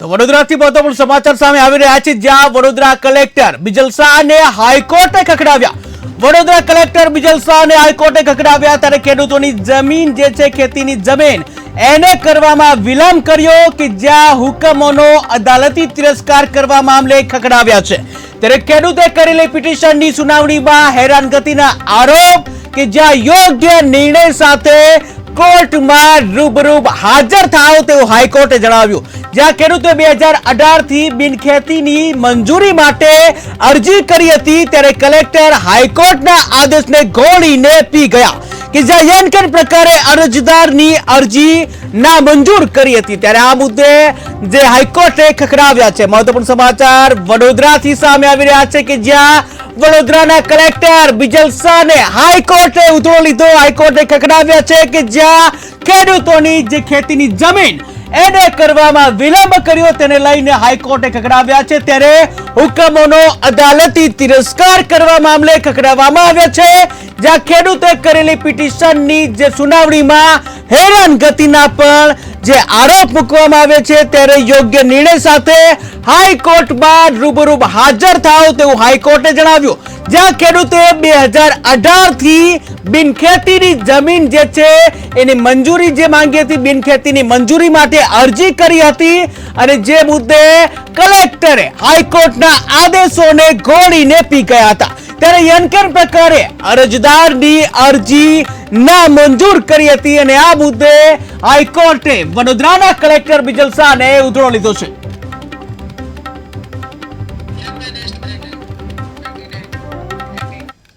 તો વડોદરાથી મહત્વપૂર્ણ સમાચાર સામે આવી રહ્યા છે, જ્યાં વડોદરા કલેક્ટર બિજલ શાહને હાઈકોર્ટે ખખડાવ્યા. વડોદરા કલેક્ટર બિજલ શાહને હાઈકોર્ટે ખખડાવ્યા ત્યારે ખેડૂતોની જમીન જે છે, ખેતીની જમીન, એને કરવામાં વિલંબ કર્યો કે જ્યાં હુકમોનો અદાલતી તિરસ્કાર કરવા મામલે ખખડાવ્યા છે. ત્યારે ખેડૂતે કરેલી પિટિશનની સુનાવણીમાં હેરાનગતિના આરોપ કે જ્યાં યોગ્ય નિર્ણય સાથે કોર્ટમાં રૂબરૂબ હાજર થાવ તેવું હાઈકોર્ટે જણાવ્યું. જ્યાં ખેડૂતોએ બે હજાર અઢારથી બિનખેતીની મંજૂરી માટે અરજી કરી હતી ત્યારે કલેક્ટર હાઈકોર્ટના આદેશને ગોળીને પી ગયા કે જ્યાં યનકર પ્રકારે અરજદારની અરજી ના મંજૂર કરી હતી. ત્યારે આ મુદ્દે જે હાઈકોર્ટે ખખડાવ્યા છે. મહત્વપૂર્ણ સમાચાર વડોદરાથી સામે આવી રહ્યા છે કે જ્યાં વડોદરાના કલેક્ટર બિજલ શાહને હાઈકોર્ટે ઉધડો લીધો. હાઈકોર્ટે ખખડાવ્યા છે કે જ્યાં ખેડૂતોની જે ખેતીની જમીન એને કરવામાં વિલંબ કર્યો તેને લઈને હાઈકોર્ટે ખખડાવ્યા છે. ત્યારે હુકમોનો અદાલતી તિરસ્કાર કરવા મામલે ખખડાવવામાં આવ્યા છે. જ્યાં ખેડૂતે કરેલી પિટિશનની જે સુનાવણીમાં હેરાનગતિના પણ જે આરોપ મૂકવામાં આવે છે, ત્યારે યોગ્ય નિર્ણય સાથે હાઈકોર્ટમાં રૂબરૂબ હાજર થાવ તેવું હાઈકોર્ટે જણાવ્યું. જ્યાં ખેડૂતે બે હજાર અઢારથી બિનખેતીની જમીન જે છે, એની મંજૂરી જે માંગી હતી, બિનખેતીની મંજૂરી માટે અરજી કરી હતી અને જે મુદ્દે કલેક્ટરે હાઈકોર્ટના આદેશોને ઘોડીને પી ગયા હતા. ત્યારે યનકર પ્રકારે અરજદારની અરજી ના મંજૂર કરી હતી અને આ મુદ્દે હાઈકોર્ટે વડોદરાના કલેક્ટર બિજલ શાહને ઉધડો લીધો છે.